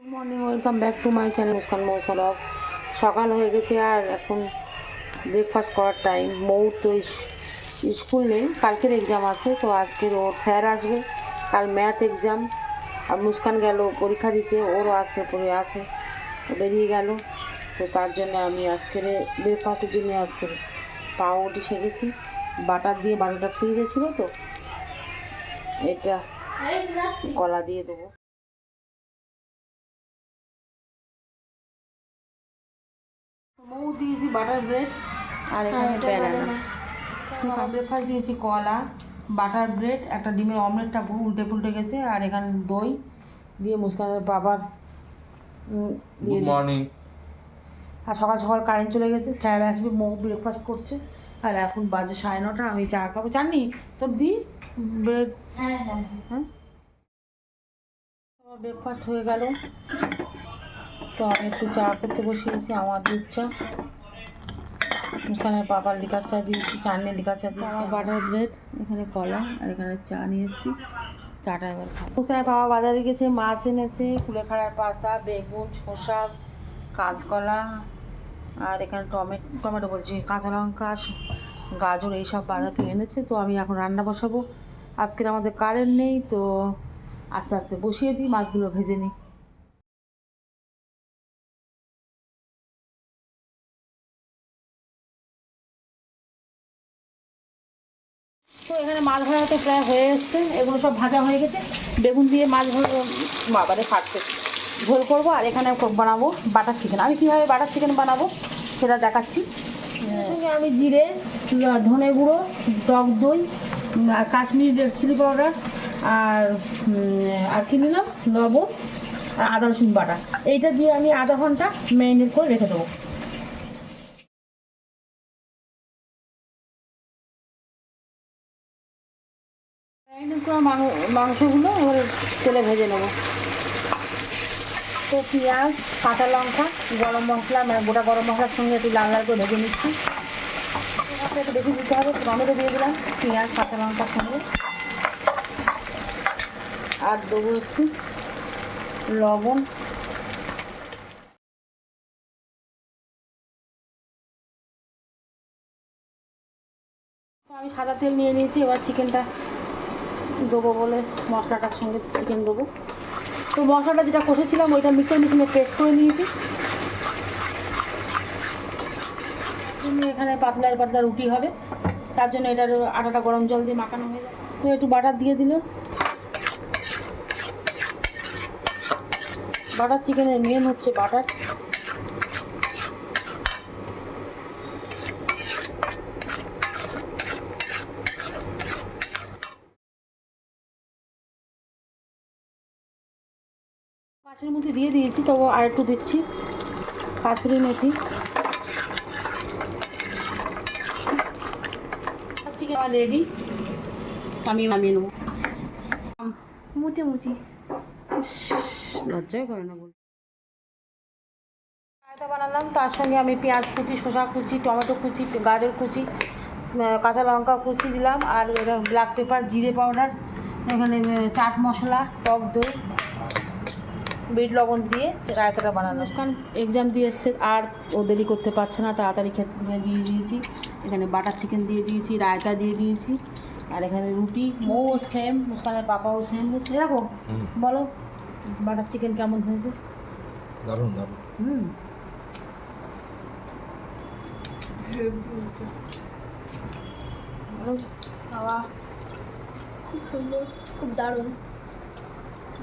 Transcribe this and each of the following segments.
Good morning welcome back to my channel Muskan মৌসলক সকাল হয়ে গেছে আর এখন ব্রেকফাস্ট করার টাইম মৌ তো স্কুল নেই কালকের এক্সাম আছে তো আজকের ওর স্যার আসবে। কাল ম্যাথ এক্সাম আর মুস্কান গেল পরীক্ষা দিতে ওরও আজকে পড়ে আছে। তো বেরিয়ে গেল। তো তার জন্য আমি আজকের ব্রেকফাস্টের জন্য আজকের পাউরুটি সেকেছি। বাটার দিয়ে বাটারটা ফ্রিজে ছিল তো এটা কলা দিয়ে দেবো। মৌ দিয়েছি বাটার ব্রেড আর এখানে ব্যানানা ব্রেকফাস্ট দিয়েছি কলা বাটার ব্রেড একটা ডিমের অমলেটটা উল্টে পুল্টে গেছে আর এখানে দই দিয়ে মুস্কানের বাবার গুড মর্নিং আর সকাল সকাল কারেন্ট চলে গেছে স্যার আসবে মৌ ব্রেকফাস্ট করছে। আর এখন বাজে সাড়ে নটা আমি চা খাব। জানি তোর দি ব্রেড হ্যাঁ ব্রেকফাস্ট হয়ে গেল। তো আমি একটু চা করতে বসিয়েছি আমার দুধ চা। এখানে পাপার লিকার চা দিয়েছি চাটনি লিকার চা দিয়েছি। বাটার ব্রেড এখানে কলা আর এখানে চা নিয়ে এসেছি। চাটা এবার খাব। ওখানে বাবা বাজারে গেছে মাছ এনেছে কুলেখাড়ার পাতা বেগুন শসা কাঁচকলা আর এখানে টমেটো টমেটো বলছি কাঁচা লঙ্কা গাজর এইসব বাজার থেকে এনেছে। তো আমি এখন রান্না বসাবো। আজকের আমাদের কারেন্ট নেই তো আস্তে আস্তে বসিয়ে দিই মাছগুলো ভেজে নিই। তো এখানে মাছ ভাজা তো প্রায় হয়ে এসছে। এগুলো সব ভাজা হয়ে গেছে। বেগুন দিয়ে মাছ বাবারে ফাটছে। ঝোল করব আর এখানে বানাবো বাটার চিকেন। আমি কীভাবে বাটার চিকেন বানাবো সেটা দেখাচ্ছি। আমি জিরে ধনে গুঁড়ো, টক দই আর কাশ্মীরি রেড চিলি পাউডার, আর আর কি নিলাম লবণ, আর আদা রসুন বাটা। এইটা দিয়ে আমি আধা ঘণ্টা ম্যারিনেট করে রেখে দেবো। ম্যারিনেট করা মাংসগুলো এবারে তেলে ভেজে নেব তো পেঁয়াজ কাঁচা লঙ্কা গরম মশলা মানে গোটা গরম মশলার সঙ্গে একটু লাল লাল করে ভেজে নিচ্ছি একটু বেশি দিতে হবে টমেটো দিয়ে দিলাম পেঁয়াজ কাঁচা লঙ্কার সঙ্গে আর দেবো একটু লবণ আমি সাদা তেল নিয়ে নিয়েছি, এবার চিকেনটা দেবো বলে মশলাটার সঙ্গে চিকেন দেবো। তো মশলাটা যেটা কষেছিলাম, ওইটা মিক্সার মেশিনে পেস্ট করে নিয়েছি। এখানে পাতলার পাতলা রুটি হবে, তার জন্য এটার আটাটা গরম জল দিয়ে মাখানো হয়ে যাবে। তো একটু বাটার দিয়ে দিল। বাটার চিকেনের মেন হচ্ছে বাটার মাছের মধ্যে দিয়ে দিয়েছি তবু আর একটু দিচ্ছি। কাসুরি মেথি। রেডি আমি নামিয়ে নেব। মুটি মুটি লজ্জাই করে না বল রায়তা বানালাম তার সঙ্গে আমি পেঁয়াজ কুচি শসা কুচি টমেটো কুচি গাজর কুচি কাঁচা লঙ্কা কুচি দিলাম আর এটা ব্ল্যাক পেপার জিরে পাউডার এখানে চাট মশলা টক দই। বিট লবণ দিয়ে রায়তাটা বানানো। কারণ এক্সাম দিয়ে এসছে আর ও দেরি করতে পারছে না তাড়াতাড়ি খেতে দিয়ে দিয়েছি। এখানে বাটার চিকেন দিয়ে দিয়েছি রায়তা দিয়ে দিয়েছি আর এখানে রুটি মো সেম মুস্কানের পাপাও সেম এরকম। বলো বাটার চিকেন কেমন হয়েছে? দারুণ দারুণ। হুম। খাওয়া খুব সুন্দর খুব দারুণ।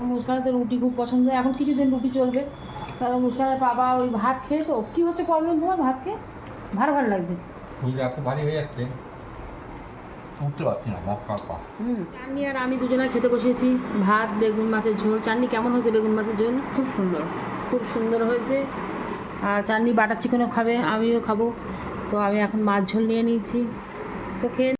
মুস্কানের তো রুটি খুব পছন্দ হয়। এখন কিছুদিন রুটি চলবে। কারণ মুস্কানের বাবা ওই ভাত খেয়ে তো কী হচ্ছে প্রবলেম তোমার ভাত খেয়ে? ভার ভার লাগছে। ভারী হয়ে যাচ্ছে। উঠতে পারছি না ভাত খাওয়া হুম। চাননি আর আমি দুজনে খেতে বসেছি ভাত বেগুন মাছের ঝোল। চাননি কেমন হয়েছে বেগুন মাছের ঝোল? খুব সুন্দর। খুব সুন্দর হয়েছে। আর চাননি বাটার চিকেনও খাবে আমিও খাব। তো আমি এখন মাছ ঝোল নিয়ে নিয়েছি। তো খেয়ে